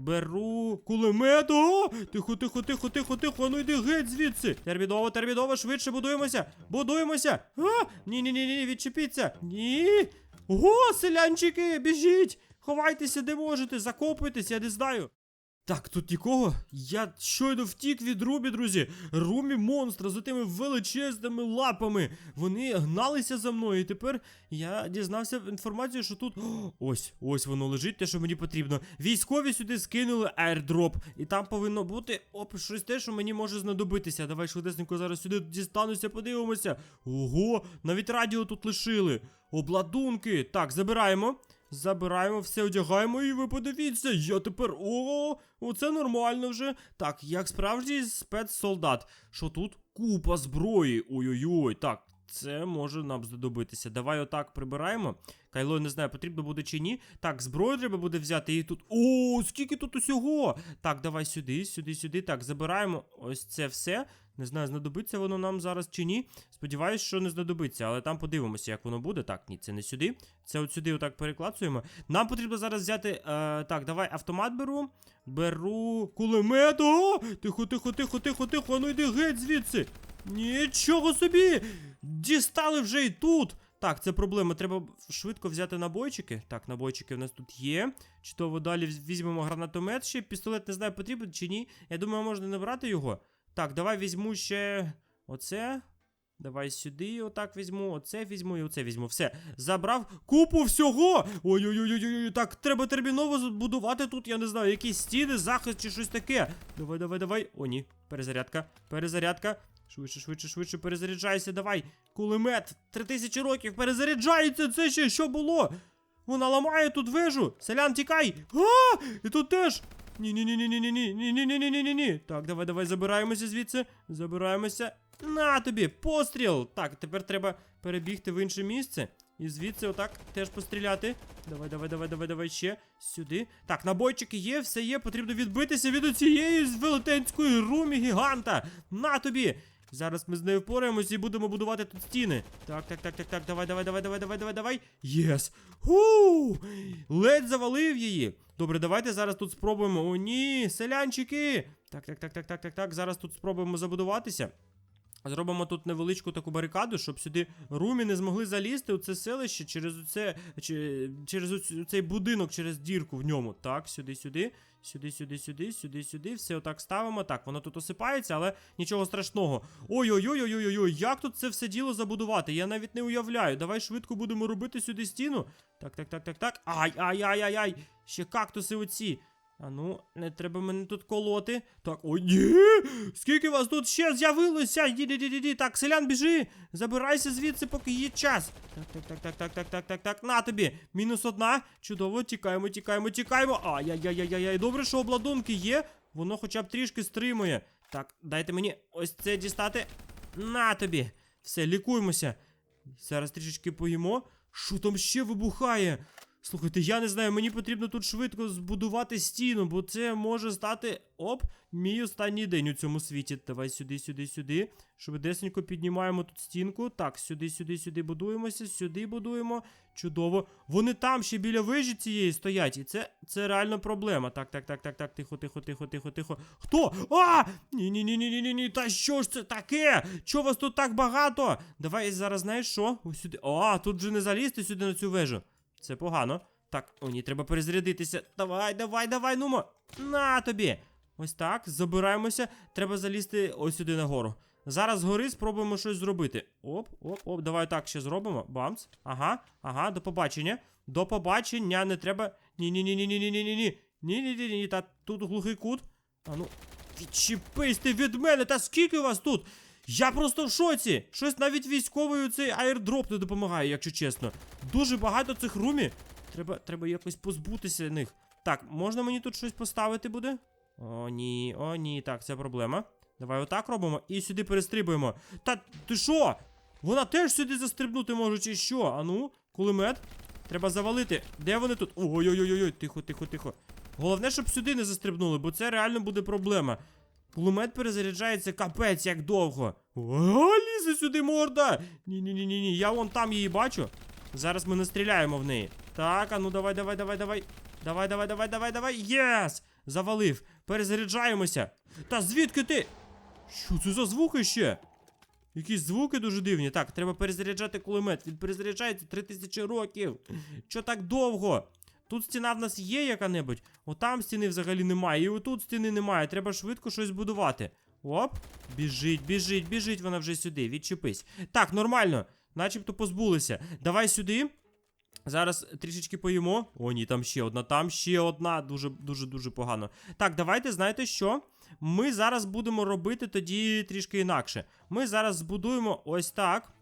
Беру кулемет. О! Тихо, тихо, тихо, тихо, тихо. Ну йди геть звідси. Терміново, терміново, швидше будуємося. Будуємося. А! Ні, ні, ні, ні, відчепіться. Ні. Ого, селянчики, біжіть! Ховайтеся, де можете, закопуйтесь, я не знаю. Так, тут нікого. Я щойно втік від Румі, друзі. Румі монстра з тими величезними лапами. Вони гналися за мною. І тепер я дізнався інформацію, що тут. Ось, ось воно лежить, те, що мені потрібно. Військові сюди скинули аірдроп. І там повинно бути оп, щось те, що мені може знадобитися. Давай швидесенько зараз сюди дістануся, подивимося. Ого, навіть радіо тут лишили. Обладунки. Так, забираємо. Забираємо, все одягаємо, і ви подивіться, я тепер. О, оце нормально вже. Так, як справжній спецсолдат. Що тут? Купа зброї. Ой-ой-ой. Так, це може нам знадобитися. Давай отак прибираємо. Кайло, не знаю, потрібно буде чи ні. Так, зброю треба буде взяти і тут. О, скільки тут усього! Так, давай сюди, сюди, сюди. Так, забираємо ось це все. Не знаю, знадобиться воно нам зараз чи ні. Сподіваюсь, що не знадобиться, але там подивимося, як воно буде. Так, ні, це не сюди. Це от сюди отак переклацуємо. Нам потрібно зараз взяти. Е, так, давай автомат беру. Беру кулемет. О! Тихо, тихо, тихо, тихо, тихо. Ну йди геть звідси. Нічого собі! Дістали вже і тут. Так, це проблема. Треба швидко взяти набойчики. Так, набойчики в нас тут є. Чудово, далі візьмемо гранатомет ще. Пістолет не знаю, потрібен чи ні. Я думаю, можна не брати його. Так, давай візьму ще оце. Давай сюди, отак візьму, оце візьму і оце візьму. Все, забрав купу всього. Ой-ой-ой, так треба терміново збудувати тут, я не знаю, якісь стіни, захист чи щось таке. Давай, давай, давай. О, ні. Перезарядка, перезарядка. Швидше, швидше, швидше, перезаряджайся, давай. Кулемет, три тисячі років, перезаряджається, це ще що було? Вона ламає тут вежу. Селян, тікай! А! І тут теж. Ні, ні, ні, ні, ні, ні, ні, ні, ні, ні, ні, ні, ні, ні. Так, давай, давай, забираємося звідси. Забираємося. На тобі, постріл! Так, тепер треба перебігти в інше місце. І звідси отак теж постріляти. Давай, давай, давай, давай, давай ще. Сюди. Так, набойчики є, все є. Потрібно відбитися від оцієї велетенської румі гіганта. На тобі! Зараз ми з нею впораємось і будемо будувати тут стіни. Так, так, так, так, так, давай, давай, давай, давай, давай, давай, давай. Єс! Ху! Ледь завалив її. Добре, давайте зараз тут спробуємо. О, ні, селянчики! Так, так, так, так, так, так, так. Зараз тут спробуємо забудуватися. Зробимо тут невеличку таку барикаду, щоб сюди румі не змогли залізти у це селище через оце, через оцей цей будинок, через дірку в ньому. Так, сюди, сюди, сюди, сюди, сюди, сюди, сюди. Все отак ставимо. Так, воно тут осипається, але нічого страшного. Ой-ой-ой-ой-ой-ой, як тут це все діло забудувати? Я навіть не уявляю. Давай швидко будемо робити сюди стіну. Так, так, так, так, так. Ай, ай, ай, ай, ай. Ще кактуси оці. А ну, не треба мене тут колоти. Так, о, ні! Скільки вас тут ще з'явилося? Ді-ді-ді-ді. Так, селян, біжи! Забирайся звідси, поки є час. Так, так, так, так, так, так, так, так, так. На тобі. Мінус одна. Чудово, тікаємо, тікаємо, тікаємо. Ай-яй-яй-яй-яй. Добре, що обладунки є. Воно хоча б трішки стримує. Так, дайте мені ось це дістати. На тобі. Все, лікуємося. Зараз трішечки поїмо. Що там ще вибухає? Слухайте, я не знаю, мені потрібно тут швидко збудувати стіну, бо це може стати оп, мій останній день у цьому світі. Давай сюди, сюди, сюди. Швидесенько піднімаємо тут стінку. Так, сюди, сюди, сюди будуємося, сюди будуємо. Чудово. Вони там ще біля вежі цієї стоять, і це, це реально проблема. Так, так, так, так, так, тихо, тихо, тихо, тихо, тихо. Хто? А! Ні, ні, ні, ні, ні, ні, ні. Та що ж це таке? Чого вас тут так багато? Давай зараз знаєш що? Ось сюди. А, тут вже не залізти сюди на цю вежу. Це погано. Так, о, ні, треба перезарядитися. Давай, давай, давай, нумо. На тобі. Ось так, забираємося. Треба залізти ось сюди нагору. Зараз згори спробуємо щось зробити. Оп, оп, оп, давай так ще зробимо. Бамс. Ага, ага, до побачення. До побачення, не треба. Ні-ні-ні-ні-ні-ні-ні-ні. Ні-ні-ні-ні, та тут глухий кут. А ну, відчепись ти від мене, та скільки вас тут? Я просто в шоці! Щось навіть військовий цей аірдроп не допомагає, якщо чесно. Дуже багато цих румі. Треба, треба якось позбутися них. Так, можна мені тут щось поставити буде? О, ні, о, ні, так, це проблема. Давай отак робимо і сюди перестрибуємо. Та ти що? Вона теж сюди застрибнути може, чи що? Ану, кулемет. Треба завалити. Де вони тут? Ой-ой-ой-ой, тихо, тихо, тихо. Головне, щоб сюди не застрибнули, бо це реально буде проблема. Кулемет перезаряджається капець як довго. О, лізе сюди морда! Ні-ні-ні, ні, я вон там її бачу. Зараз ми не стріляємо в неї. Так, а ну давай, давай, давай, давай. Давай, давай, давай, давай, давай. Єс! Завалив. Перезаряджаємося. Та звідки ти? Що це за звуки ще? Якісь звуки дуже дивні. Так, треба перезаряджати кулемет. Він перезаряджається 3000 років. Що так довго? Тут стіна в нас є яка-небудь. Отам стіни взагалі немає. І отут стіни немає. Треба швидко щось будувати. Оп. Біжить, біжить, біжить вона вже сюди. Відчепись. Так, нормально. Начебто позбулися. Давай сюди. Зараз трішечки поїмо. О, ні, там ще одна, там ще одна. Дуже, дуже, дуже погано. Так, давайте, знаєте що? Ми зараз будемо робити тоді трішки інакше. Ми зараз збудуємо ось так.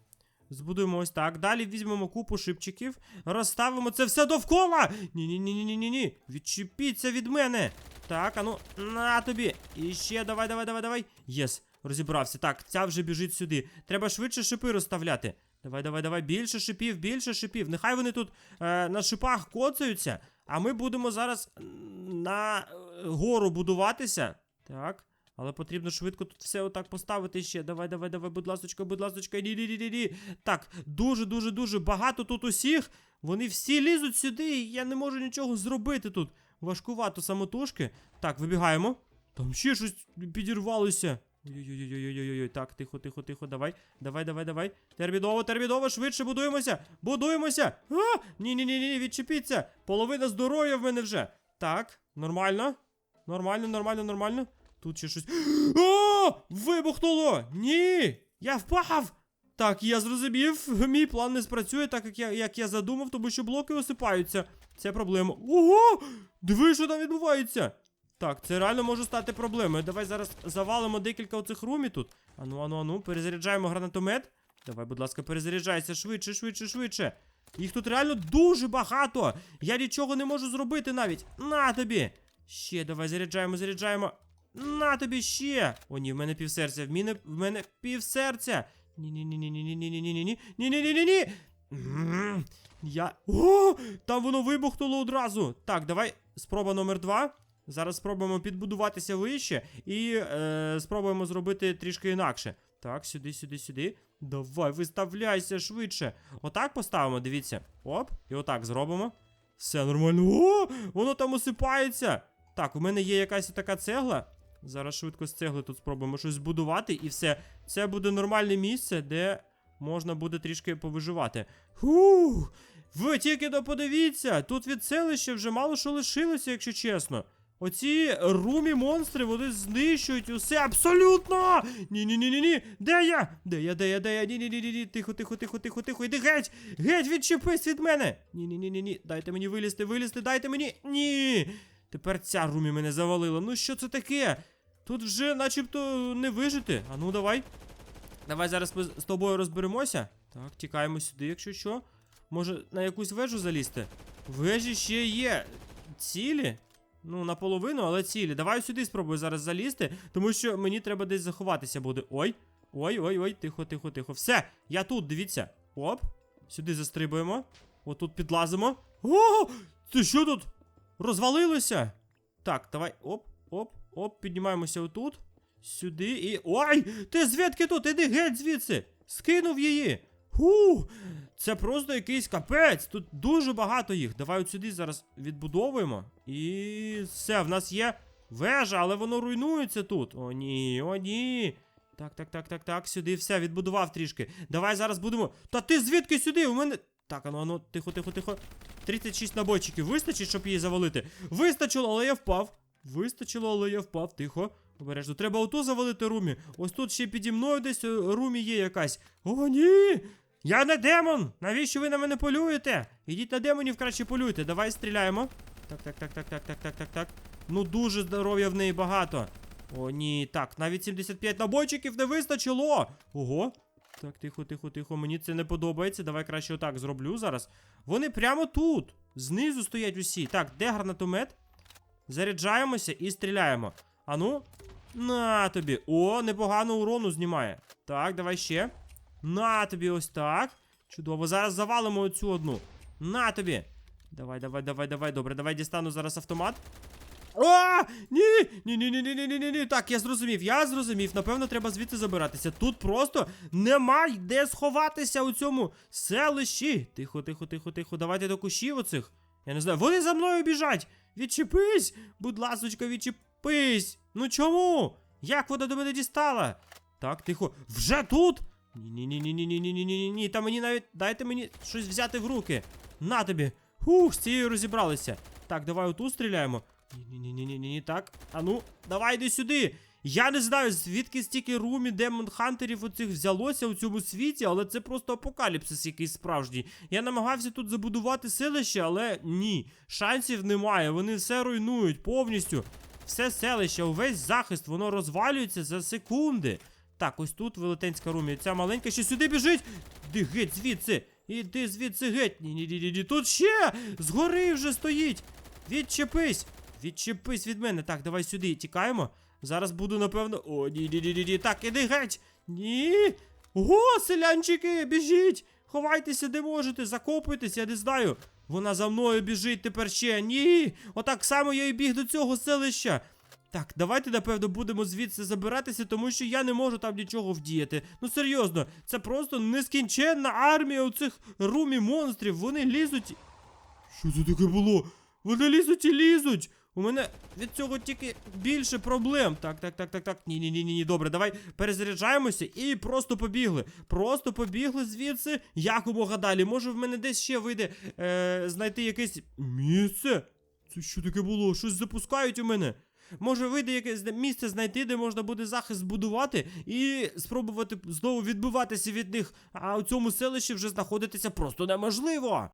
Збудуємо ось так. Далі візьмемо купу шипчиків, розставимо це все довкола. Ні-ні-ні-ні-ні-ні. Відчепіться від мене. Так, а ну, на тобі. І ще давай, давай, давай, давай. Єс, розібрався. Так, ця вже біжить сюди. Треба швидше шипи розставляти. Давай, давай, давай. Більше шипів, більше шипів. Нехай вони тут е, на шипах коцаються, а ми будемо зараз на е, гору будуватися. Так. Але потрібно швидко тут все отак поставити ще. Давай, давай, давай, будь ласочка, будь ласочка, ні, ні, ні, ні. Так, дуже, дуже, багато тут усіх. Вони всі лізуть сюди, і я не можу нічого зробити тут. Важкувато самотужки. Так, вибігаємо. Там ще щось підірвалося. Ой-ой-ой-ой-ой-ой, так, тихо, тихо, тихо, давай, давай, давай, давай. Терміново, терміново, швидше будуємося. Будуємося. А! Ні, ні, ні, ні, відчепіться. Половина здоров'я в мене вже. Так, нормально. Нормально, нормально, нормально. Тут ще щось. О! Вибухнуло! Ні! Я впав! Так, я зрозумів. Мій план не спрацює, так як я, як я задумав, тому що блоки осипаються. Це проблема. Ого! Диви, що там відбувається! Так, це реально може стати проблемою. Давай зараз завалимо декілька оцих румів тут. Ану, ану, ану, перезаряджаємо гранатомет. Давай, будь ласка, перезаряджайся швидше, швидше, швидше. Їх тут реально дуже багато. Я нічого не можу зробити навіть. На тобі! Ще давай заряджаємо, заряджаємо. На тобі ще! О, ні, в мене півсерця. В мене, в мене півсерця. Ні-ні-ні-ні-ні-ні-ні-ні-ні-ні-ні-ні-ні. Ні-ні-ні-ні-ні. Я. О! Там воно вибухнуло одразу. Так, давай спроба номер два. Зараз спробуємо підбудуватися вище і е, спробуємо зробити трішки інакше. Так, сюди, сюди, сюди. Давай, виставляйся швидше. Отак поставимо, дивіться. Оп, і отак зробимо. Все нормально. О, воно там осипається. Так, у мене є якась така цегла. Зараз швидко з цегли тут спробуємо щось збудувати, і все. Це буде нормальне місце, де можна буде трішки повиживати. Фух! Ви тільки но подивіться, тут від селища вже мало що лишилося, якщо чесно. Оці румі монстри, вони знищують усе абсолютно! Ні-ні-ні-ні-ні! Де я? Де я, де я, де я? Ні-ні-ні-ні. Тихо, тихо, тихо, тихо, тихо. Іди геть! Геть, відчепись від мене! Ні-ні-ні-ні-ні. Дайте мені вилізти, вилізти, дайте мені. Ні! Тепер ця румі мене завалила. Ну що це таке? Тут вже начебто не вижити. А ну давай. Давай зараз ми з тобою розберемося. Так, тікаємо сюди, якщо що. Може, на якусь вежу залізти? Вежі ще є цілі. Ну, наполовину, але цілі. Давай сюди спробую зараз залізти, тому що мені треба десь заховатися буде. Ой. Ой, ой, ой, тихо, тихо, тихо. Все, я тут, дивіться. Оп. Сюди застрибуємо. Отут підлазимо. О! Це що тут? Розвалилося? Так, давай. Оп, оп, оп, піднімаємося отут. Сюди і. Ой! Ти звідки тут? Іди геть звідси! Скинув її! Ху! Це просто якийсь капець. Тут дуже багато їх. Давай от сюди зараз відбудовуємо. І все, в нас є вежа, але воно руйнується тут. О, ні, о, ні. Так, так, так, так, так, сюди все, відбудував трішки. Давай зараз будемо. Та ти звідки сюди? У мене. Так, ану, ану, тихо, тихо, тихо. 36 набойчиків вистачить, щоб її завалити. Вистачило, але я впав. Вистачило, але я впав. Тихо. Обережно. Треба оту завалити румі. Ось тут ще піді мною десь е, румі є якась. О, ні! Я не демон! Навіщо ви на мене полюєте? Ідіть на демонів краще полюйте. Давай стріляємо. Так, так, так, так, так, так, так, так, так. Ну дуже здоров'я в неї багато. О, ні, так, навіть 75 набойчиків не вистачило. Ого. Так, тихо, тихо, тихо. Мені це не подобається. Давай краще отак зроблю зараз. Вони прямо тут. Знизу стоять усі. Так, де гранатомет? Заряджаємося і стріляємо. Ану. На тобі. О, непогано урону знімає. Так, давай ще. На тобі ось так. Чудово. Зараз завалимо оцю одну. На тобі. Давай, давай, давай, давай. Добре, давай дістану зараз автомат. А! Ні! Ні, ні, ні, ні, ні, ні, ні, ні. Так, я зрозумів, я зрозумів. Напевно, треба звідти забиратися. Тут просто нема де сховатися у цьому селищі. Тихо, тихо, тихо, тихо. Давайте до кущів оцих. Я не знаю. Вони за мною біжать. Відчепись! Будь ласочка, відчепись! Ну чому? Як вона до мене дістала? Так, тихо. Вже тут? Ні-ні-ні-ні-ні-ні-ні-ні-ні. Та мені навіть дайте мені щось взяти в руки. На тобі. Ух, з цією розібралися. Так, давай отут стріляємо. Ні-ні-ні-ні-ні, так. А ну, давай йди сюди. Я не знаю, звідки стільки румі демон хантерів оцих взялося у цьому світі, але це просто апокаліпсис якийсь справжній. Я намагався тут забудувати селище, але ні, шансів немає. Вони все руйнують повністю. Все селище, увесь захист, воно розвалюється за секунди. Так, ось тут велетенська румі. Ця маленька ще сюди біжить. Іди геть звідси. Іди звідси геть. Ні, ні, ні, ні, ні. Тут ще! Згори вже стоїть. Відчепись! Відчепись від мене. Так, давай сюди. Тікаємо. Зараз буду, напевно. О, ні, ні, ні, ні. Так, іди геть. Ні. Ого, селянчики, біжіть! Ховайтеся, де можете, закопуйтеся, я не знаю. Вона за мною біжить тепер ще. Ні. Отак само я і біг до цього селища. Так, давайте, напевно, будемо звідси забиратися, тому що я не можу там нічого вдіяти. Ну серйозно, це просто нескінченна армія оцих румі монстрів. Вони лізуть. Що це таке було? Вони лізуть і лізуть. У мене від цього тільки більше проблем. Так, так, так, так, так. Ні, ні, ні, ні, ні. Добре, давай перезаряджаємося і просто побігли. Просто побігли звідси якомога далі. Може, в мене десь ще вийде е, знайти якесь місце. Це що таке було? Щось запускають у мене. Може вийде якесь місце знайти, де можна буде захист збудувати і спробувати знову відбиватися від них. А у цьому селищі вже знаходитися просто неможливо.